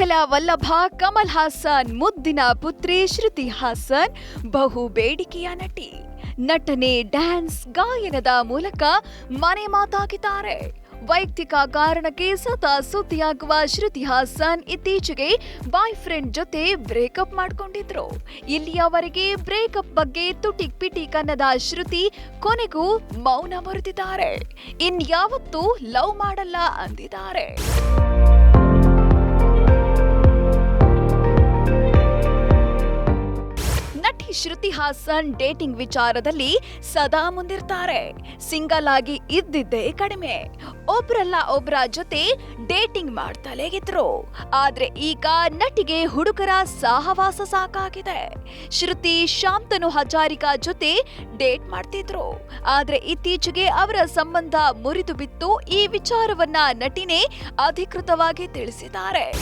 ಕುಶಲ ವಲ್ಲಭ ಕಮಲ್ ಹಾಸನ್, ಮುದ್ದಿನ ಪುತ್ರಿ ಶ್ರುತಿ ಹಾಸನ್, ಬಹು ಬೇಡಿಕೆಯ ನಟಿ. ನಟನೆ ಡ್ಯಾನ್ಸ್ ಗಾಯನದ ಮೂಲಕ ಮನೆ ಮಾತಾಗಿದ್ದಾರೆ. ವೈಯಕ್ತಿಕ ಕಾರಣಕ್ಕೆ ಸದಾ ಸುದ್ದಿಯಾಗುವ ಶ್ರುತಿ ಹಾಸನ್ ಇತ್ತೀಚೆಗೆ ಬಾಯ್ ಫ್ರೆಂಡ್ ಜೊತೆ ಬ್ರೇಕಪ್ ಮಾಡ್ಕೊಂಡಿದ್ರು. ಇಲ್ಲಿಯವರೆಗೆ ಬ್ರೇಕಪ್ ಬಗ್ಗೆ ತುಟಿಕ್ ಪಿಟಿ ಕನ್ನದ ಶ್ರುತಿ ಕೊನೆಗೂ ಮೌನ ಮರೆತಿದ್ದಾರೆ. ಇನ್ಯಾವತ್ತೂ ಲವ್ ಮಾಡಲ್ಲ ಅಂದಿದ್ದಾರೆ. ಶ್ರುತಿ ಹಾಸನ್ ಡೇಟಿಂಗ್ ವಿಚಾರದಲ್ಲಿ ಸದಾ ಮುಂದಿರ್ತಾರೆ. ಸಿಂಗಲ್ ಆಗಿ ಇದ್ದಿದ್ದೇ ಕಡಿಮೆ. ಒಬ್ರಲ್ಲ ಒಬ್ರ ಜೊತೆ ಡೇಟಿಂಗ್ ಮಾಡ್ತಲೇ ಇದ್ರು. ಆದ್ರೆ ಈಗ ನಟಿಗೆ ಹುಡುಗರ ಸಹವಾಸ ಸಾಕಾಗಿದೆ. ಶ್ರುತಿ ಶಾಂತನು ಹಜಾರಿಕಾ ಜೊತೆ ಡೇಟ್ ಮಾಡ್ತಿದ್ರು. ಆದ್ರೆ ಇತ್ತೀಚೆಗೆ ಅವರ ಸಂಬಂಧ ಮುರಿದು ಬಿತ್ತು. ಈ ವಿಚಾರವನ್ನ ನಟಿನೇ ಅಧಿಕೃತವಾಗಿ ತಿಳಿಸಿದ್ದಾರೆ.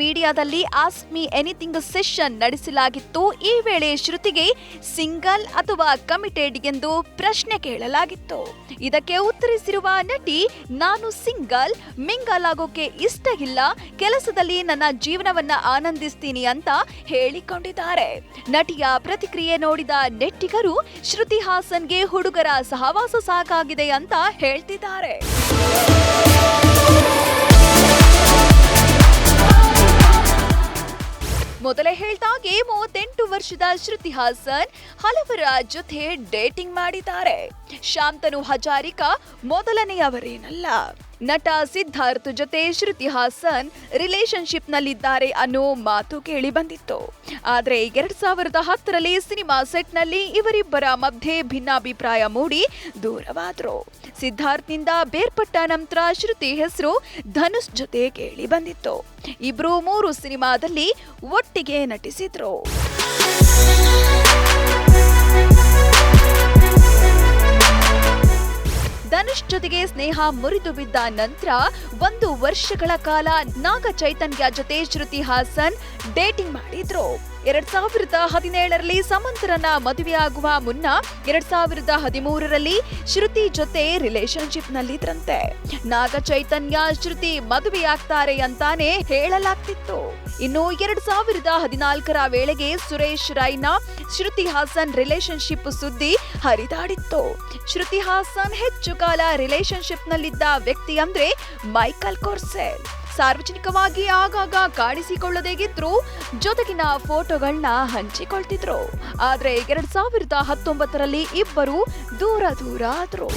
ಮೀಡಿಯಾದಲ್ಲಿ ಆಸ್ಕ್ ಮಿ ಎನಿಥಿಂಗ್ ಸೆಷನ್ ನಡೆಸಲಾಗಿತ್ತು. ಈ ವೇಳೆ ಶ್ರುತಿಗೆ ಸಿಂಗಲ್ ಅಥವಾ ಕಮಿಟೆಡ್ ಎಂದು ಪ್ರಶ್ನೆ ಕೇಳಲಾಗಿತ್ತು. ಇದಕ್ಕೆ ಉತ್ತರಿಸಿರುವ ನಟಿ, ನಾನು ಸಿಂಗಲ್ ಮಿಂಗಲ್ ಆಗೋಕೆ ಇಷ್ಟ ಇಲ್ಲ, ಕೆಲಸದಲ್ಲಿ ನನ್ನ ಜೀವನವನ್ನ ಆನಂದಿಸ್ತೀನಿ ಅಂತ ಹೇಳಿಕೊಂಡಿದ್ದಾರೆ. ನಟಿಯ ಪ್ರತಿಕ್ರಿಯೆ ನೋಡಿದ ನೆಟ್ಟಿಗರು, ಶ್ರುತಿ ಹಾಸನ್ಗೆ ಹುಡುಗರ ಸಹವಾಸ ಸಾಕಾಗಿದೆ ಅಂತ ಹೇಳ್ತಿದ್ದಾರೆ. ಮೊದಲೇ ಹೇಳ್ದಾಗೆ ಮೂವತ್ತೆಂಟು ವರ್ಷದ ಶ್ರುತಿ ಹಾಸನ್ ಹಲವರ ಜೊತೆ ಡೇಟಿಂಗ್ ಮಾಡಿದ್ದಾರೆ. ಶಾಂತನು ಹಜಾರಿಕಾ ಮೊದಲನೆಯವರೇನಲ್ಲ. ನಟ ಸಿದ್ಧಾರ್ಥ್ ಜೊತೆ ಶ್ರುತಿ ಹಾಸನ್ ರಿಲೇಶನ್ಶಿಪ್ನಲ್ಲಿದ್ದಾರೆ ಅನ್ನೋ ಮಾತು ಕೇಳಿ ಬಂದಿತ್ತು. ಆದರೆ ಎರಡ್ ಸಾವಿರದ ಹತ್ತರಲ್ಲಿ ಸಿನಿಮಾ ಸೆಟ್ನಲ್ಲಿ ಇವರಿಬ್ಬರ ಮಧ್ಯೆ ಭಿನ್ನಾಭಿಪ್ರಾಯ ಮೂಡಿ ದೂರವಾದರು. ಸಿದ್ಧಾರ್ಥ್ನಿಂದ ಬೇರ್ಪಟ್ಟ ನಂತರ ಶ್ರುತಿ ಹೆಸರು ಧನುಷ್ ಜೊತೆ ಕೇಳಿ ಬಂದಿತ್ತು. ಇಬ್ರು ಮೂರು ಸಿನಿಮಾದಲ್ಲಿ ಒಟ್ಟಿಗೆ ನಟಿಸಿದ್ರು. ಜೊತೆಗೆ ಸ್ನೇಹ ಮುರಿದು ಬಿದ್ದ ನಂತರ ಒಂದು ವರ್ಷಗಳ ಕಾಲ ನಾಗ ಚೈತನ್ಯ ಜೊತೆ ಶ್ರುತಿ ಹಾಸನ್ ಡೇಟಿಂಗ್ ಮಾಡಿದ್ರು. ಎರಡ್ ಸಾವಿರದ ಹದಿನೇಳರಲ್ಲಿ ಸಮಂತರನ್ನ ಮದುವೆಯಾಗುವ ಮುನ್ನ ಎರಡ್ ಸಾವಿರದ ಹದಿಮೂರರಲ್ಲಿ ಶ್ರುತಿ ಜೊತೆ ರಿಲೇಶನ್ಶಿಪ್ ನಲ್ಲಿದ್ರಂತೆ ನಾಗ ಚೈತನ್ಯ ಶ್ರುತಿ ಮದುವೆಯಾಗ್ತಾರೆ ಅಂತಾನೆ ಹೇಳಲಾಗ್ತಿತ್ತು. ಇನ್ನು ಎರಡ್ ಸಾವಿರದ ಹದಿನಾಲ್ಕರ ವೇಳೆಗೆ ಸುರೇಶ್ ರೈನಾ ಶ್ರುತಿ ಹಾಸನ್ ರಿಲೇಶನ್ಶಿಪ್ ಸುದ್ದಿ ಹರಿದಾಡಿತ್ತು. ಶ್ರುತಿ ಹಾಸನ್ ಹೆಚ್ಚು ಕಾಲ ರಿಲೇಶನ್ಶಿಪ್ ನಲ್ಲಿದ್ದ ವ್ಯಕ್ತಿ ಅಂದ್ರೆ ಮೈಕಲ್ ಕೋರ್ಸೆಲ್. ಸಾರ್ವಜನಿಕವಾಗಿ ಆಗಾಗ ಕಾಣಿಸಿಕೊಳ್ಳದೇಗಿದ್ರು ಜೊತೆಗಿನ ಫೋಟೋಗಳನ್ನ ಹಂಚಿಕೊಳ್ತಿದ್ರು. ಆದ್ರೆ ಎರಡ್ ಸಾವಿರದ ಹತ್ತೊಂಬತ್ತರಲ್ಲಿ ಇಬ್ಬರು ದೂರ ದೂರ ಆದ್ರು.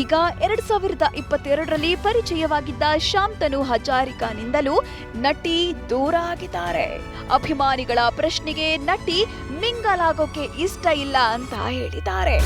ಈಗ ಎರಡ್ ಸಾವಿರದ ಇಪ್ಪತ್ತೆರಡರಲ್ಲಿ ಪರಿಚಯವಾಗಿದ್ದ ಶಾಂತನು ಹಜಾರಿಕಾನಿಂದಲೂ ನಟಿ ದೂರ ಆಗಿದ್ದಾರೆ. ಅಭಿಮಾನಿಗಳ ಪ್ರಶ್ನೆಗೆ ನಟಿ ಮಿಂಗಲಾಗೋಕೆ ಇಷ್ಟ ಇಲ್ಲ ಅಂತ ಹೇಳಿದ್ದಾರೆ.